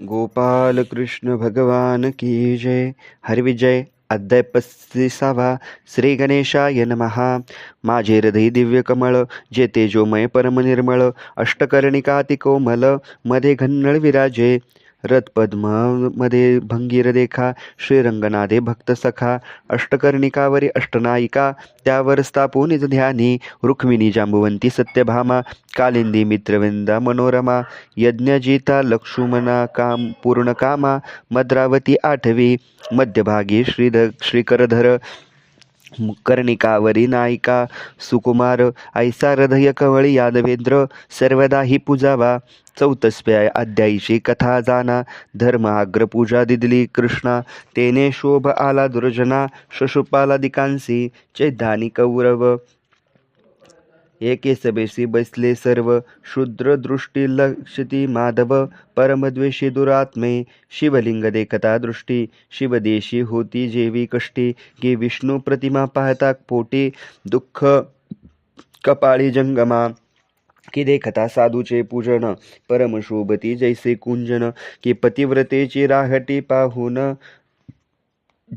गोपाल कृष्ण भगवान की जय। हरविजय। अध्याय पस्तीसावा श्री गणेशाय नमहा माझे हृदय दिव्य कमळ जे तेजोमय परमनिर्मळ अष्टकर्णिकाति कोमलमध्ये घन्नळ विराजे। रथपद्ममध्ये भंगीर देखा श्रीरंगनाथे भक्त सखा अष्टकर्णिकावरी अष्टनायिका त्यावर स्थापून ध्यानी रुक्मिणी जांबुवंती सत्यभामा कालिंदी मित्रविंदा मनोरमा यज्ञजिता लक्ष्मणा काम पूर्णकामा मद्रावती आठवी मध्यभागी श्रीध श्रीकरधर कर्णिकावरी नायिका सुकुमार ऐसा हृदय कवळी यादवेंद्र सर्वदा ही पूजावा चौतस्व्या अध्यायीची कथा जाना. धर्म अग्रपूजा दिदली कृष्णा. तेने शोभ आला दुर्जना. शशुपालादिकांसी. चैधानी कौरव. एके सभेसी बसले सर्व. शूद्रदृष्टी लक्षती माधव. परमद्वेषी दुरात्मे. शिवलिंग देखता दृष्टी. शिवदेशी होती जेवी कष्टी. की विष्णू प्रतिमा पाहता पोटी. दुःख कपाळी जंगमा. की देखता साधूचे पूजन. परमशोभती जैसे कुंजन. की पतिव्रतेची राहटी पाहून.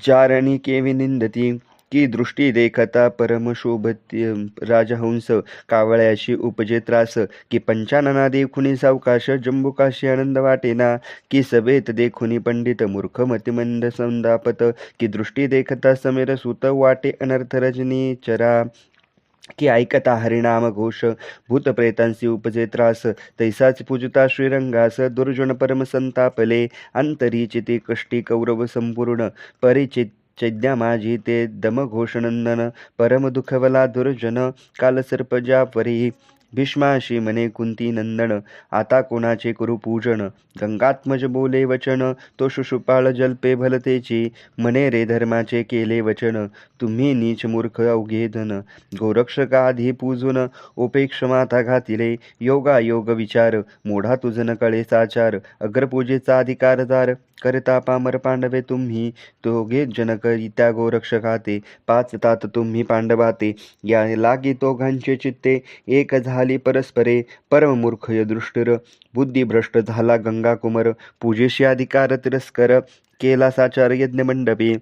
जारणी केवी निंदती. की दृष्टी देखता परमशोभत्य राजहंस कावळ्याशी उपजे त्रास की पंचानना देखुनी सावकाश जंबुकाशी आनंद वाटेना की सभेत देखुनी पंडित मूर्ख मतिमंद संदापत की दृष्टी देखता समेर सुत वाटे अनर्थ रजनी चरा की ऐकता हरिनाम घोष भूतप्रेतांसी उपजे त्रास तैसाच पूजता श्रीरंगास दुर्जन परम संतापले अंतरीची कष्टी कौरव संपूर्ण परिचित चैद्या माझी ते दमघोषनंदन परमदुखवला दुर्जन कालसर्पजापरी भीष्माशी मने कुंती नंदन आता कोणाचे करू पूजन? गंगात्मज बोले वचन तो शुशुपाळ जल्पे भलतेची मने रे धर्माचे केले वचन तुम्ही नीच मूर्ख अवघे धन गोरक्षकाधी पूजून उपेक्ष माता घातिले योगा योग विचार मोढा तुझन कळे साचार अग्रपूजेचा अधिकारदार करता पामर पांडवे तुम्ही दोघे जनक त्या गोरक्षकाते पाच तात तुम्ही पांडवाते. या लागी दोघांचे चित्ते एक झाली परस्परे परममूर्ख दृष्टीर बुद्धिभ्रष्ट झाला गंगाकुमर पूजेशी अधिकार तिरस्कर केला साचार यज्ञमंडपी.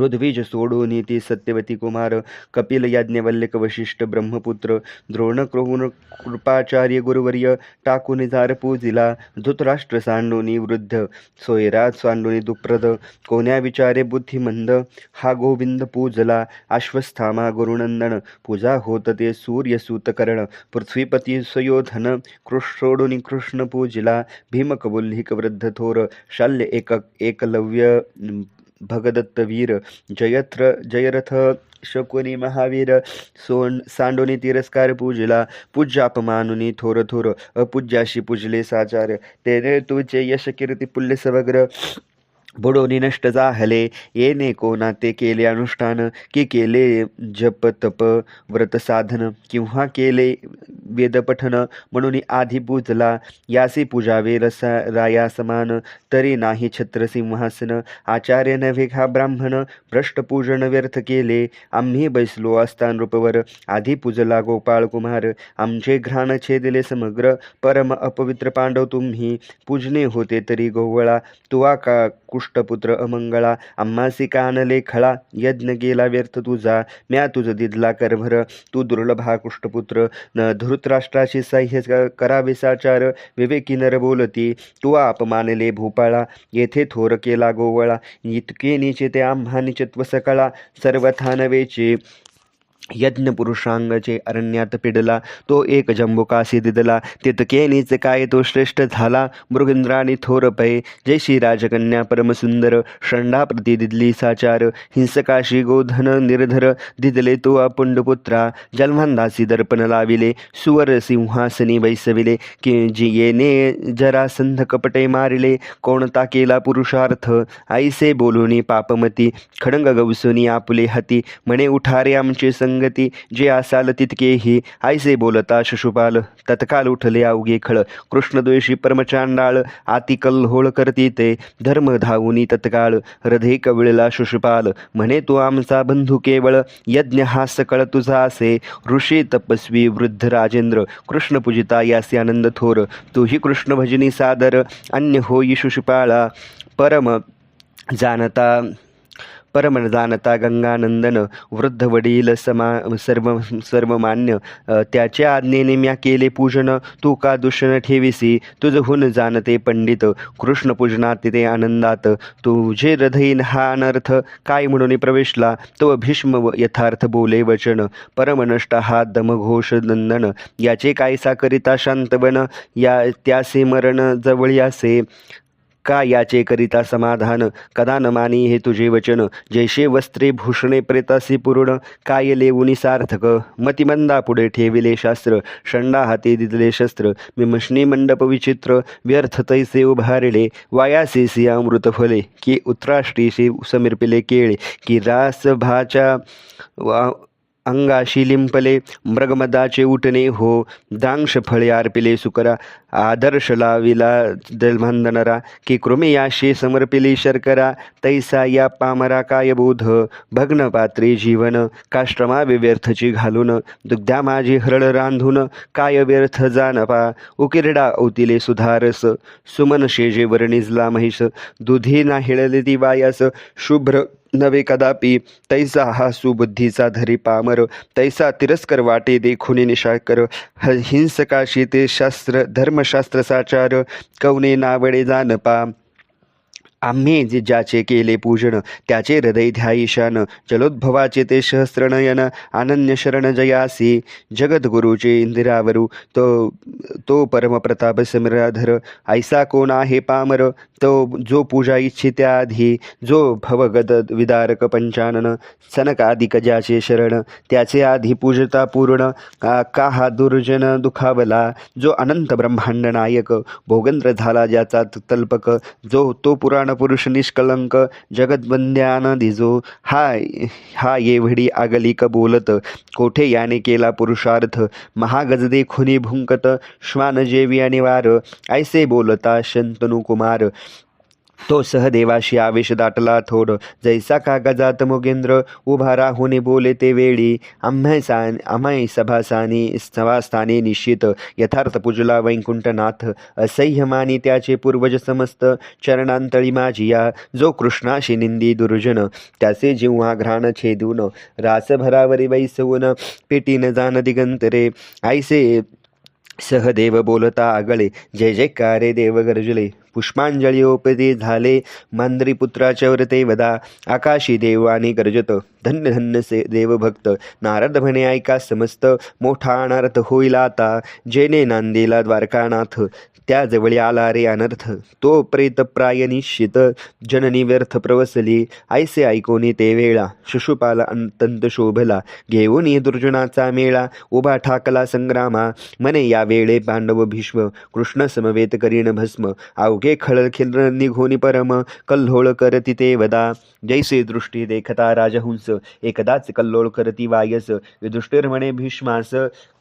ऋद्विज सोडून ती सत्यवती कुमार कपिल याज्ञवल्लक वशिष्ठ ब्रह्मपुत्र द्रोण कृपाचार्य गुरुवर्य टाकुनिजार पूजिला धृतराष्ट्र सांडोनी वृद्ध सोयराज सांडोनी दुप्रद कोण्या विचारे बुद्धिमंद हा गोविंद पूजला अश्वस्थामा गुरुनंदन पूजा होत ते सूर्यसूतकर्ण पृथ्वीपती सुयोधन कृष्णोडुनी कृष्ण पूजिला भीमकबुल्लिक वृद्ध थोर शल्य एक एकलव्य भगदत्त वीर जयत्र जयरथ शकुनी महावीर सोन सांडोनी तिरस्कार पूजला पूज्यापमानुनी थोर थोर अपूज्याशी पूजले साचार तेने तुझे यश कीर्ती पुल्य सवग्र बुडोनी नष्ट जाहले येणे कोणा ते केले अनुष्ठान की केले जप तप व्रत साधन किंवा केले वेदपठन म्हणून आधी पूजला यासी पूजावे रसा राया समान तरी नाही छत्र सिंहासन आचार्य नव्हे हा ब्राह्मण भ्रष्टपूजन व्यर्थ केले आम्ही बैसलो असता रूपवर आधी पूजला गोपाळ कुमार आमचे घ्राण छेदले समग्र परम अपवित्र पांडव तुम्ही पूजने होते तरी गोवळा तुवा का दुष्टपुत्र अमंगळा आम्हासी कानले खळा यज्ञ गेला व्यर्थ तुझा म्या तुझ दिदला करभर तू दुर्लभा कुष्ठपुत्र न धृतराष्ट्राशी सह्य करावेसाचार विवेकी नर बोलती तू अपमानले भूपाळा येथे थोर केला गोवळा इतके नीचे ते आम्हा निचत्व सकळा सर्वथा नवेचे यज्ञ पुरुषांगचे अरण्यात पिडला तो एक जंबुकासी दिदला तितके नीच काय तो श्रेष्ठ झाला? मृगेंद्राने थोर पै जैशी राजकन्या परमसुंदर षंडाप्रती दिदली साचार. हिंसकाशी गोधन निर्धर दिदले तो अपुंडपुत्रा जन्मांदासी दर्पण लाविले सुवर सिंहासनी बैसविले. कि जी येने जरासंध कपटे मारिले कोणता केला पुरुषार्थ? आईसे बोलुनी पापमती खडंग गवसुनी आपुले हती. म्हणे उठारे आमचे संग संगती जे असाल तितकेही. ऐसे बोलता शिशुपाल तत्काल उठले अवघे खळ. कृष्णद्वेषी परमचांडाळ आती कल्होळ करती ते. धर्म धावुनी तत्काळ. हृदय कवळला शिशुपाल म्हणे तू आमचा बंधू केवळ. यज्ञ हा सकळ तुझा असे. ऋषी तपस्वी वृद्ध राजेंद्र कृष्ण पूजिता यासी आनंद थोर. तूही कृष्ण भजनी सादर अन्य होई शिशुपाळा. परम जानता परम गंगानंदन वृद्ध वडील समा सर्व सर्वमान्य अ, त्याच्या आज्ञेने म्या केले पूजन. तू का दुषण ठेविसी? तुझहून जाणते पंडित. कृष्ण पूजनात तिथे आनंदात. तुझे हृदयीन हा अनर्थ. काय म्हणून प्रवेशला? तो भीष्म व यथार्थ बोले वचन. परमनष्ट हा दमघोष नंदन. याचे कायसा करिता शांतवन या त्यासे मरण जवळी असे का याचे करिता समाधान? कदा न मानी हे तुझे वचन? जैसे वस्त्रे भूषणे प्रेतासी पूर्ण काय लेऊनी सार्थक? मतिमंदा पुढे ठेविले शास्त्र षंडा हाती दिदले शस्त्र. विमष्णी मंडप विचित्र व्यर्थ तैसे उभारिले. वायासेसी अमृत फले की उत्राष्टीशी समिर्पिले केळे. की रास भाच्या वा अंगाशी लिंपले मृगमदाचे उठणे हो दांश फळे अर्पिले सुकरा. आदर्श लाविला दलमांदनरा की कृमियाशी समर्पिली शर्करा तैसा या पामरा काय बोध भग्न पात्री जीवन काष्ट्रमा व्यर्थची घालून दुग्ध्या माझी हरळ रांधून काय व्यर्थ जानपा उकिरडा औतिले सुधारस सुमन शेजे वर्णिजला महिष दुधी नाहिळले ती वायास शुभ्र नवे कदापि तैसा हा सुबुद्धीचा धरी पामर तैसा तिरस्कर वाटे देखुनी निशाकर ह हिंसकाशी ते शास्त्र धर्म धर्मशास्त्र साचार कवने नावडे जानपा आम्ही जे ज्याचे केले पूजन त्याचे हृदय ध्याईशान जलोद्भवाचे ते सहस्रनयन अनन्य शरण जयासी जगद्गुरुचे इंदिरावरू तो तो परमप्रताप समिराधर ऐसा कोण आहे पामर तो जो पूजा इच्छित्याधी जो भवगद विदारक पंचानन सनकादिक ज्याचे शरण त्याचे आधी पूजता पूर्ण का का हा दुर्जन दुखावला जो अनंत ब्रह्मांड नायक भोगंद्र झाला ज्याचा तल्पक जो तो पुराण पुरुष निष्कलंक जगदबंद्यान दिजो हा हा येवढी आगलिक बोलत कोठे याने केला पुरुषार्थ महागजदे खुनी भुंकत श्वान जेवी आणि वार ऐसे बोलता शंतनुकुमार तो सहदेवाशी आवेश दाटला थोड. जैसा का गजात मुगेंद्र उभा राहुने बोले ते वेळी आम्हाय सान आम्हाय सभासानी सभास्थाने निश्चित. यथार्थ पूजला वैकुंठनाथ. असह्य मानी त्याचे पूर्वज समस्त. चरणांतळी माझिया जो कृष्णाशी निंदी दुर्जन. त्याचे जिव्हा घ्राण छेदून. रासभरावरी वैसवून पेटीन जान दिगंतरे. ऐसे सहदेव बोलता आगळे. जय जयकारे देव गरजले पुष्पांजली झाले. मांद्रीपुत्राच्या व्रते वदा. आकाशी देवानी गरजत. धन्य धन्य से देवभक्त. नारद म्हणे ऐका समस्त. मोठा अनर्थ होईल आता. जेने नांदेला द्वारकानाथ. त्याजवळी आला रे अनर्थ. तो प्रेतप्राय निश्चित जननी व्यर्थ प्रवसली. ऐसे ऐकोनी ते वेळा. शिशुपाला अंतंत शोभला. घेऊन दुर्जुनाचा दुर्जनाचा मेळा. उभा ठाकला संग्रामा. मने या वेळे पांडव भीष्म. कृष्ण समवेत करीन भस्म. अवघे खळ खिल निघोनी परम. कल्होळ करती ते वदा. जैसे दृष्टी देखता राजहंस. एकदाच कल्लोळ करती वायस. युधिष्ठिर म्हणे भीष्मास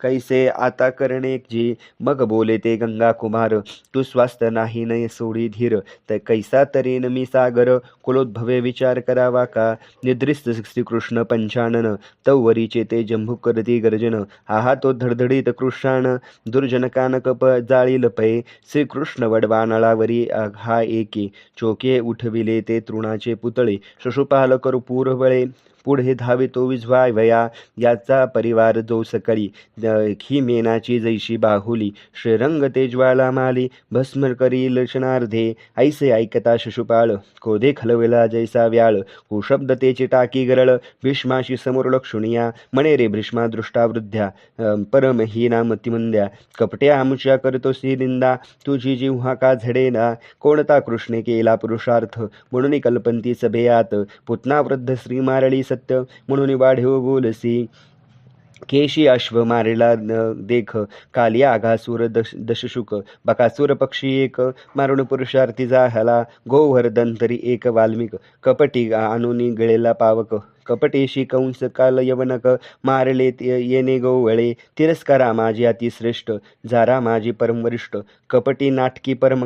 कैसे आता करणे जी? मग बोले ते गंगा कुमार तू स्वास्थ नाही नये सोडी धीर तर कैसा तरेन मी सागर कुलोद्भवे विचार करावा का? निद्रिस्त श्रीकृष्ण पंचानन तवरीचे ते जंभू करती गर्जन आहा तो धडधडीत कृष्णान दुर्जन कानकप जाळील पै श्रीकृष्ण वडवानळावरी हा एके चोके उठविले ते तृणाचे पुतळे शशुपाल करू पूर्वळे पुढे धावे तो विझवाय वया याचा परिवार जो सकळी. खी ही मेनाची जैशी बाहुली श्रीरंग तेजवाला माली भस्म करी लक्षणार्धे ऐसे ऐकता शिशुपाळ कोधे खलविला जैसा व्याळ. कुशब्द तेची टाकी गरळ भीष्माशी समोर लक्षुणिया. म्हणे रे भीष्मा दृष्टा वृद्ध्या ही नामतिमंद्या कपटे आमच्या करतोसी निंदा तुझी जिव्हा का झडेना. कोणता कृष्णे केला पुरुषार्थ म्हणून कल्पंती सभेयात. पुतना वृद्ध श्री मारळी सत्य म्हणून वाढीव बोलसी. केशी अश्व मारेला न देख. कालिया आघासूर दश दशशुक. बकासूर पक्षी एक. मारुण पुरुषार्थी जाहला. गोवर दंतरी एक वाल्मिक. कपटी आणून गळेला पावक. कपटेशी कंस काल यवनक मारले येणे गोवळे तिरस्कारा माझी अतिश्रेष्ठ जारा माझी परमवरिष्ठ कपटी नाटकी परम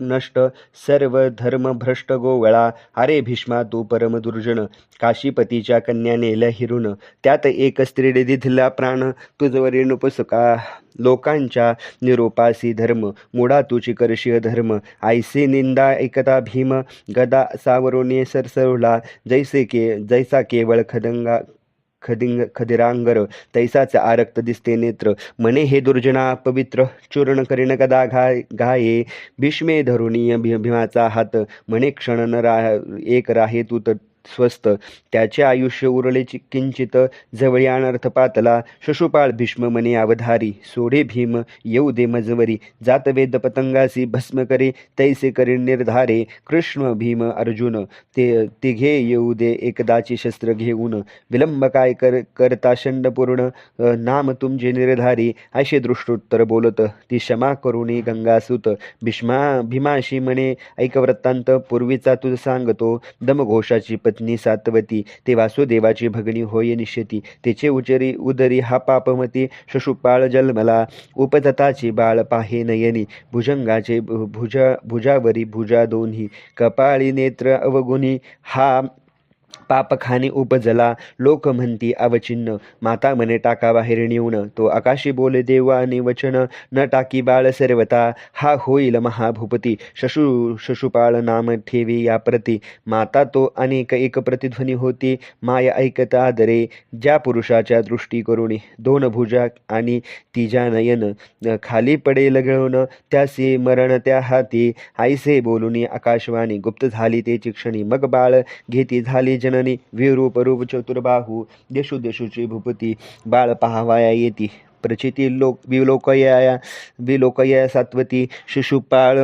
नष्ट सर्व धर्म भ्रष्ट गोवळा अरे भीष्मा तू परम दुर्जन काशीपतीच्या कन्या नेल्या हिरून त्यात एक स्त्रीडे दिधला प्राण तुझवरी नुपसुका लोकांच्या निरोपासी धर्म मुडा तुची करशीय धर्म आयसी निंदा एकता भीम गदा सावरुणे सरसवला जैसे के जैसा केवळ खदंगा खदिंग खदिरांगर तैसाच आरक्त दिसते नेत्र मने हे दुर्जना पवित्र चूर्ण करीन कदा घा घाये भीष्मे धरुणीय भी भीमाचा हात मने क्षण न रा एक राहे तू तर स्वस्त त्याचे आयुष्य उरले किंचित जवळी अनर्थ पातला. शशुपाळ भीष्म मने अवधारी सोडे भीम येऊ दे मजवरी. जात वेद पतंगासी भस्म करे तैसे करी निर्धारे. कृष्ण भीम अर्जुन ते तिघे येऊ दे एकदाची शस्त्र घेऊन. विलंब काय कर करता शंडपूर्ण? नाम तुमचे निर्धारी. असे दृष्टोत्तर बोलत ती क्षमा करुणी गंगासूत. भीष्मा भीमाशी म्हणे ऐक वृत्तांत पूर्वीचा तुझ सांगतो. दमघोषाची पत्नी सातवती ते वासुदेवाची भगनी होय निश्यती तिचे उचरी उदरी हा पापमती शशुपाळ जन्मला. उपतताची बाळ पाहे नयनी भुजंगाचे भु- भुजा भुजावरी भुजा दोन्ही. कपाळी नेत्र अवगुणी हा पापखानी उपजला. लोक म्हणती अवचिन्न. माता मने टाका बाहेर नेऊन. तो आकाशी बोले देवाने वचन न टाकी बाळ सर्वता हा होईल महाभूपती. शशु शशुपाळ नाम ठेवी या प्रती. माता तो अनेक एक प्रतिध्वनी होती. माय ऐकता आदरे. ज्या पुरुषाच्या दृष्टी करुणी दोन भुजा आणि तिजा नयन खाली पडे लगळून त्यासी मरण त्या हाती. आईसे बोलूनी आकाशवाणी गुप्त झाली. ते क्षणी मग बाळ घेती झाली. जननी विरूप रूप चतुर्बाहू देशू देशूची भूपती बाळ पहावाया येती प्रचिती लोक विलोकया विलोकया सात्वती शिशुपाळ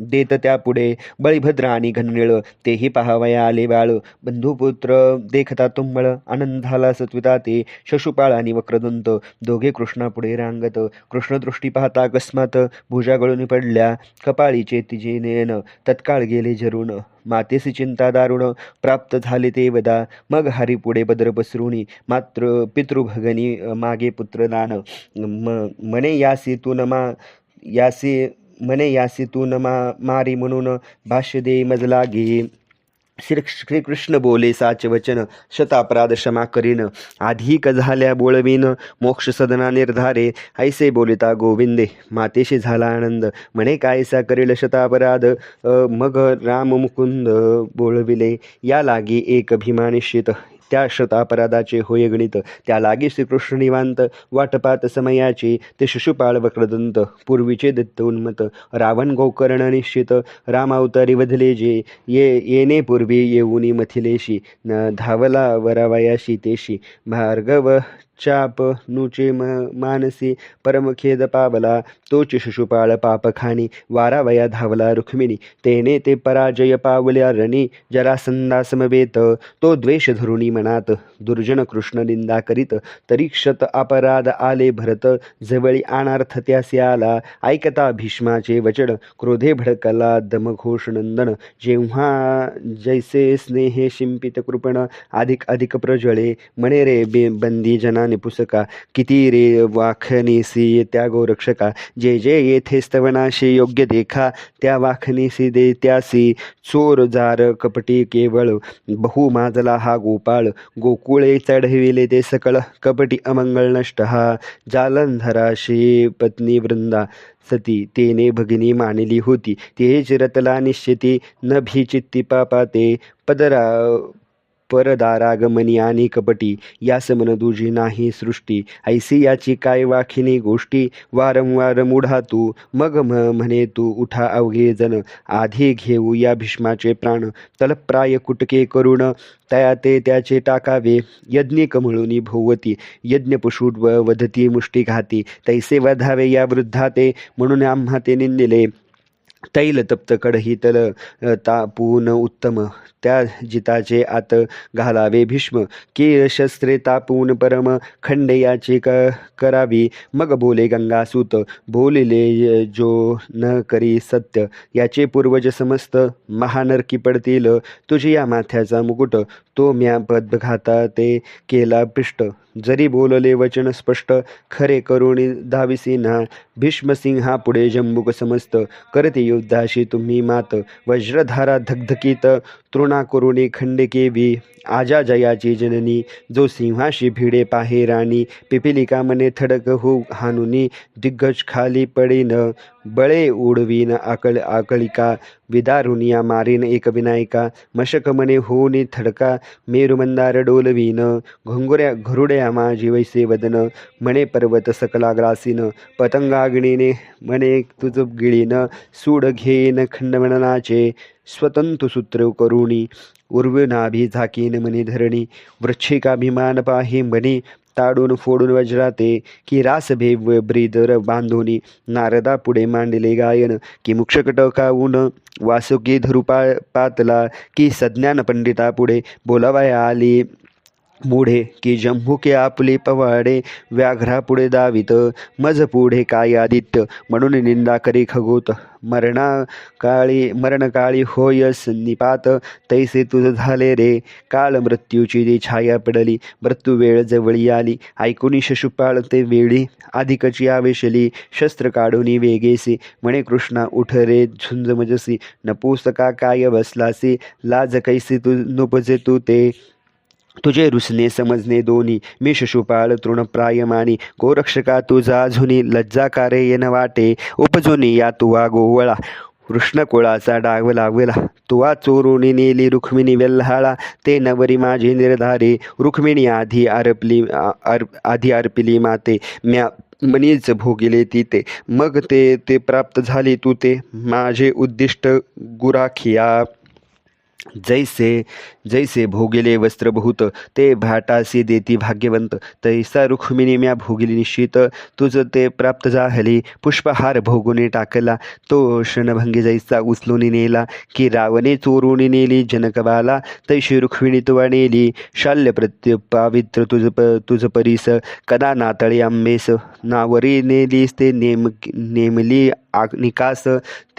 देत त्यापुढे. बळीभद्र आणि घननिळ तेही पाहावया आले बाळ. बंधुपुत्र देखता तुंबळ आनंद झाला सत्विता ते. शशुपाळ आणि वक्रदंत दोघे कृष्णापुढे रांगत. कृष्णदृष्टी पाहता अकस्मात भुजा गळून पडल्या. कपाळीचे तिचे नयन तत्काळ गेले झरून. मातेसी चिंता दारुण प्राप्त झाले ते वदा. मग हरी पुढे बद्र पसरुणी मात्र पितृभगनी मागे पुत्रदान म मने यासी तू न मा यासी मने यासी तू न मा मारी म्हणून भाष्य दे मजला घे. श्री श्रीकृष्ण बोले साच वचन शतापराध क्षमा करीन. अधिक झाल्या बोळवीन मोक्ष सदना निर्धारे. ऐसे बोलिता गोविंदे मातेशी झाला आनंद. म्हणे कायसा करील शतापराध? मग राम मुकुंद बोळविले. या लागी एक भीमानिश्चित त्या शतापराधाचे होय गणित त्या लागी श्रीकृष्ण निवांत वाटपात समयाचे ते शिशुपाळ वक्रदंत पूर्वीचे दत्त उन्मत रावण गोकर्ण निश्चित रामावतारी वधले जे ये येणे पूर्वी येऊनी मथिलेशी न धावला वरावयाशी तेशी भार्गव चाप नुचे म मानसी परमखेद पावला तोच शिशुपाळ पापखानी वारावया धावला रुक्मिणी तेने ते पराजय पावल्या रणी जरासंदासमवेत तो द्वेष धरुणी मनात दुर्जन कृष्ण निंदा करीत तरीक्षत अपराध आले भरत जवळी अनार्थ त्यासी आला ऐकता भीष्माचे वचन क्रोधे भडकला दमघोष नंदन जेव्हा जैसे स्नेहे शिंपित कृपण अधिक अधिक प्रज्वळे म्हणे रे बे बंदी जनाने पुसका. किती रे वाखनीसी त्या गोरक्षका. जे जे येथे स्तवनाशी योग्य देखा त्या वाखनीसी दे त्यासी. चोर जार कपटी केवळ बहु माजला हा गोपाळ. गोकुळे चढविले ते सकळ कपटी अमंगळ नष्ट हा. जालंधराशी पत्नी वृंदा. सती तेने भगिनी मानली होती. ते चिरतला निश्चिती न भी चित्ती पापा ते पदरा परदारागमनी आणि कपटी यास मन तुझी नाही सृष्टी. ऐसी याची काय वाखिनी गोष्टी? वारंवार मुढा तू मग म म्हणे तू उठा अवघे जण. आधी घेऊ या भीष्माचे प्राण. तलप्राय कुटके करुण तया ते त्याचे टाकावे. यज्ञिक म्हणून भोवती यज्ञ पशु व वधती मुष्टी घाती. तैसे वधावे या वृद्धा ते म्हणून आम्हा ते निंदिले. तैल तप्त कडही तल तापून उत्तम. त्या जिताचे आत घालावे भीष्म. की शस्त्रे तापून परम खंडेयाची क करावी. मग बोले गंगासूत बोलिले जो न करी सत्य. याचे पूर्वज समस्त महानरकी पडतील. तुझी या माथ्याचा मुकुट तो म्या पदघाता ते केला पिष्ट. जरी बोलले वचन स्पष्ट खरे करुणी धाविसी ना. भीष्मसिंहा पुढे जंबुक समस्त. करते युद्धाशी तुम्ही मात. वज्रधारा धगधकीत तृणा करुणी खंडकेवी आजा जयाची जननी जो सिंहाशी भिडे पाहे राणी. पिपिलिका मने थडक हो हानुनी दिग्गज खाली पडेन बळे उडवीन आकळ आकळिका विदारुनिया मारीन एक मशकमने मशक मने होनी थडका मेरुमंदार डोलवीन घुंगुऱ्या घरुड्या माझी वैसे वदन मणे पर्वत सकला ग्रासीन पतंगाग्नीने मने तुझ गिळीन सूड घेईन खंडमननाचे स्वतंतु सूत्र करुणी उर्वनाभी झाकीन मनी धरणी वृच्छिकाभिमान पाही मनी ताडून फोडून वज्राते की रास भेव ब्रीदर बांधोनी नारदा पुढे मांडले गायन की मुक्षकट काऊन वासुकी धरुपा पातला की सज्ञान पंडिता पुढे बोलावाया आली. मुढे की जम्भुके आपले पवाडे व्याघ्रापुढे दावित मज पुढे काय आदित्य? म्हणून निंदा करी खगोत मरणा काळी मरणकाळी होयस निपात तैसे तुझ झाले रे काळ मृत्यूची जी छाया पडली मृत्यू वेळ जवळी आली ऐकुनी शशुपाळ ते वेळी अधिकची आवेशली शस्त्र काढून वेगेसी म्हणे कृष्णा उठ रे झुंज मजसी नपुसका काय बसलासी लाज कैसी तू नुपजे तू ते तुझे रुसणे समजणे दोन्ही. मी शिशुपाळ तृणप्रायमानी गोरक्षका तुझा झुनी लज्जाकारे येन वाटे. उपजुनी या तुवा गोवळा. कृष्णकुळाचा डाग लागला तुवा चोरुणी नेली रुक्मिणी वेल्हाळा. ते नवरी माझी निर्धारे. रुक्मिणी आधी अर्पली आर अर आधी अर्पिली माते. म्या मनीच भोगिले तिथे मग ते ते प्राप्त झाले तू ते. माझे उद्दिष्ट गुराखिया. जैसे जैसे भोगिले वस्त्र बहुत ते भाटासी देती भाग्यवंत तैसा रुक्मिणी म्या भोगिली निश्चित तुझं ते प्राप्त झाली पुष्पहार भोगुने टाकला तो क्षणभंगी जैसा उचलून नेला की रावणे चोरून नेली जनकबाला तैशी रुक्मिणी तुवा नेली शाल्य प्रत्य पावित्र तुझ प तुझ परीस कदा नातळे आंबेस नावरी नेलीस ते नेम नेमली आ निकास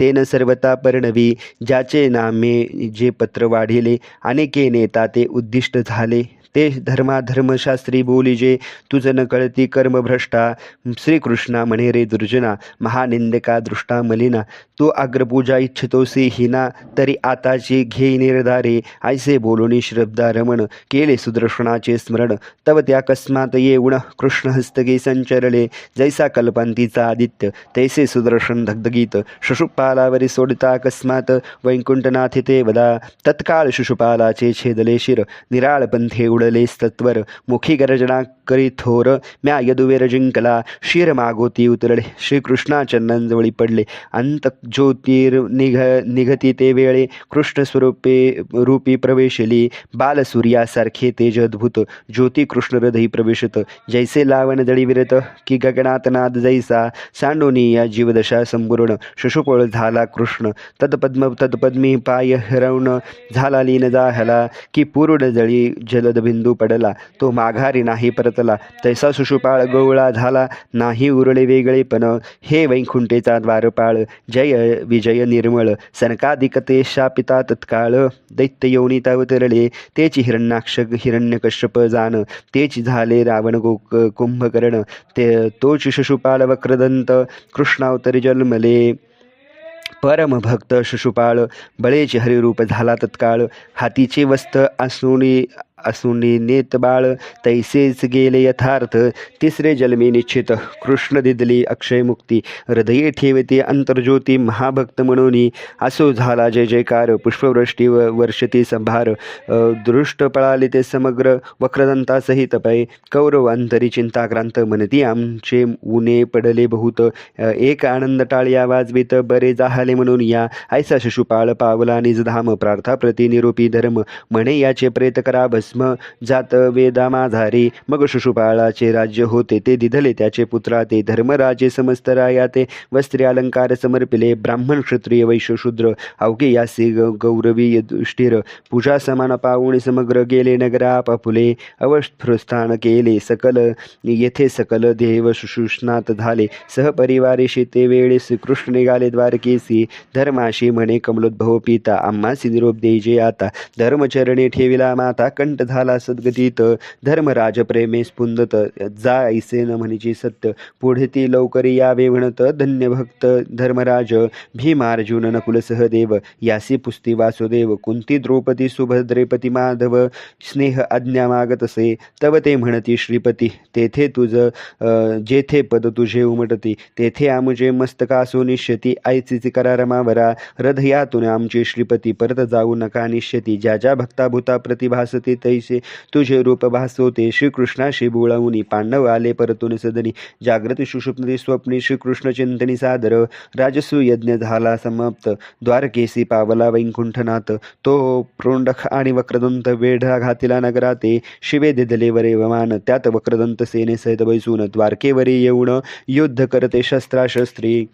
तेन सर्वता पर्णवी ज्याचे नामे जे पत्र वाढिले अनेके नेता ते उद्दिष्ट झाले. ते धर्माधर्मशास्त्री बोलिजे तुझ न कळती कर्मभ्रष्टा श्रीकृष्णा म्हणे रे दुर्जना महानिंदका दृष्टा मलिना. तू अग्रपूजा इच्छितोसी हिना तरी आताची घे निर्धारे. ऐसे बोलून श्रद्धा रमण केले सुदर्शनाचे स्मरण. तव त्या कस्मात येऊन कृष्ण हस्तगी संचरले. जैसा कल्पांतीचा आदित्य तैसे सुदर्शन धगधगीत. शिशुपालावरी सोडता अकस्मात वैकुंठनाथे ते वदा. तत्काळ शिशुपालाचे छेदले शिर. निराळ पंथे उडले सत्वर मुखी गर्जना करी थोर म्या यदुवेर जिंकला शिर मागोती उतरले श्रीकृष्णाचरणांजवळी पडले अंत ज्योतीर निघ निघती ते वेळे कृष्ण स्वरूपे रूपी प्रवेशली बालसूर्यासारखे तेज अद्भुत ज्योती कृष्ण हृदयी प्रवेशत जैसे लावण दळी विरत की गगनात नाद जैसा सांडोनी या जीवदशा संपूर्ण शशुपळ झाला कृष्ण तत्पद्म तत्पद्मी पाय हरवण झाला लीन जाहला की पूर्ण जळी जलद बिंदू पडला. तो माघारी नाही परतला. तैसा सुशुपाळ गवळा झाला. नाही उरळे वेगळेपण हे वैकुंठेचा द्वारपाळ. जय विजय निर्मळ. सनकादिक ते शापिता तत्काळ. दैत्य योनिता अवतरले तेची हिरण्याक्ष हिरण्यकश्यप जाण तेची झाले रावण गो कुंभकर्ण. ते तोच शिशुपाल वक्रदंत. कृष्णावतरी जन्मले. परमभक्त शिशुपाळ बळेचे हरिरूप झाला तत्काळ. हातीचे वस्त असुनी नेत बाळ तैसेच गेले यथार्थ. तिसरे जन्मी निश्चित. कृष्ण दिदली अक्षय मुक्ती. हृदये ठेवते अंतर्ज्योती महाभक्त म्हणून. असो झाला जय जयकार. पुष्पवृष्टी व वर्षती संभार. दृष्ट पळाले ते समग्र. वक्रदंतासहित पै. कौरव अंतरी चिंताक्रांत म्हणती आमचे उने पडले बहुत. एक आनंद टाळ्या वाजवीत. बरे जाहले म्हणून या. ऐसा शिशुपाळ पावला निजधाम. प्रार्था प्रतिनिरूपी धर्म. म्हणे याचे प्रेत करा भस्म जात वेदामाधारी मग शुशुपाळाचे राज्य होते ते दिधले त्याचे पुत्रा ते धर्मराजे समस्त राया ते वस्त्रे अलंकार समर्पिले ब्राह्मण क्षत्रिय वैश्य शूद्र अवघे यासी ग गौरवी युधिष्ठिर पूजा समान पाहुणे समग्र गेले नगरा पापुले. अवस्थान केले सकल येथे सकल देव सुषुष्णात झाले. सहपरिवारेशी शेते वेळे श्रीकृष्ण निघाले द्वारकेसी. धर्माशी म्हणे कमलोद्भव पिता. आम्हासी निरोप देजे आता. धर्मचरणे ठेविला माता कंठ झाला सद्गतीत. धर्मराज प्रेमे स्पुंदत. जा ऐसे न म्हणीची सत्य. पुढे ती लवकर यावे म्हणत धन्य भक्त. धर्मराज भीमार्जुन नकुल सहदेव. यासी पुस्ती वासुदेव. कुंती द्रौपदी सुभद्रेपती माधव. स्नेह आज्ञा मागत असे तव ते म्हणती श्रीपती तेथे तुझ जेथे पद तुझे उमटती. तेथे आमुजे मस्तकासो निश्यती. आयचीची करारमावरा हृदयातून आमचे श्रीपती परत जाऊ नका निश्यती. ज्या ज्या भक्ताभूता प्रतिभासती तैसे तुझे रूप भासवते श्रीकृष्णाशी बोळावून पांडव आले परतून सदनी. जागृती सुषुप्ती स्वप्नी श्रीकृष्ण चिंतनी सादर. राजसू यज्ञ झाला समाप्त. द्वारकेसी पावला वैकुंठनाथ. तो प्रोंडख आणि वक्रदंत वेढा घातिला नगराते. शिवे दिदले वरे वमान. त्यात वक्रदंत सेनेसहित बैसून द्वारकेवरी येऊन युद्ध करते शस्त्राशस्त्री.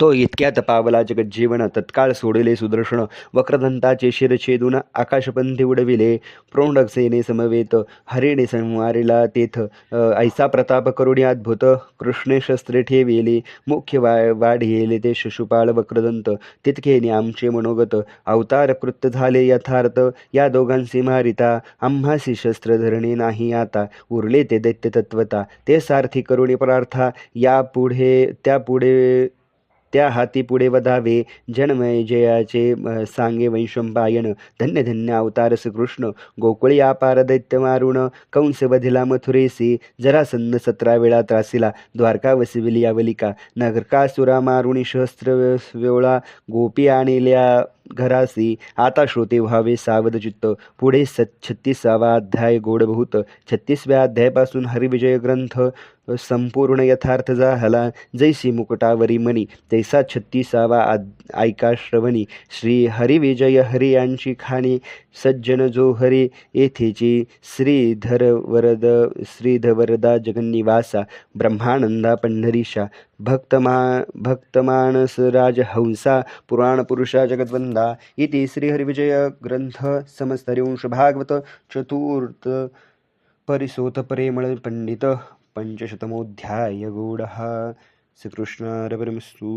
तो इतक्यात पावला जगज्जीवन तत्काळ सोडले सुदर्शन. वक्रदंताचे शिरछेदून आकाशपंथी उडविले. प्रोंडकसेने समवेत हरिणे संवारिला तेथ ऐसा प्रताप करुणी अद्भुत. कृष्णे शस्त्रे ठेविले. मुख्य वा वाढिले ते शिशुपाळ वक्रदंत. तितकेने आमचे मनोगत अवतार कृत झाले यथार्थ. या दोघांसी मारिता. आम्हासी शस्त्र धरणे नाही आता. उरले ते दैत्य तत्वता ते सारथी करुणी प्रार्था. या पुढे त्या हाती पुढे वधावे. जन्मय जयाचे सांगे वैशंपायन. धन्य धन्य अवतारस कृष्ण गोकुळी आपार दैत्य मारुण. कंस वधिला मथुरेसी. जरासंध सतरा वेळा त्रासिला. द्वारका वसिविली अवलिका नगरकासुरा मारुणी सहस्त्र वेळा गोपी आणिल्या घरासी आता श्रोते व्हावे सावध चित्त. पुढे स छत्तीसावा अध्याय गोडभूत. छत्तीसव्या अध्यायापासून हरिविजय ग्रंथ संपूर्ण यथार्थ झाला जैसी मुकुटावरी मणी तैसा छत्तीसावा आद ऐका श्रवणी. श्री हरिविजय हरियांची खाणी. सज्जन जो हरी येथेची श्रीधर वरद श्रीधवरदा जगन्निवासा ब्रह्मानंदा पंढरीशा भक्तमा भक्तमानस राजहंसा पुराणपुरुषा जगद्वंदा इति श्रीहरिविजय ग्रंथ समस्तरिंश भागवत चतुर्थ परिसोत प्रेमळ पंडित पंचशतमोऽध्याय गूढः श्रीकृष्णारपरमस्तु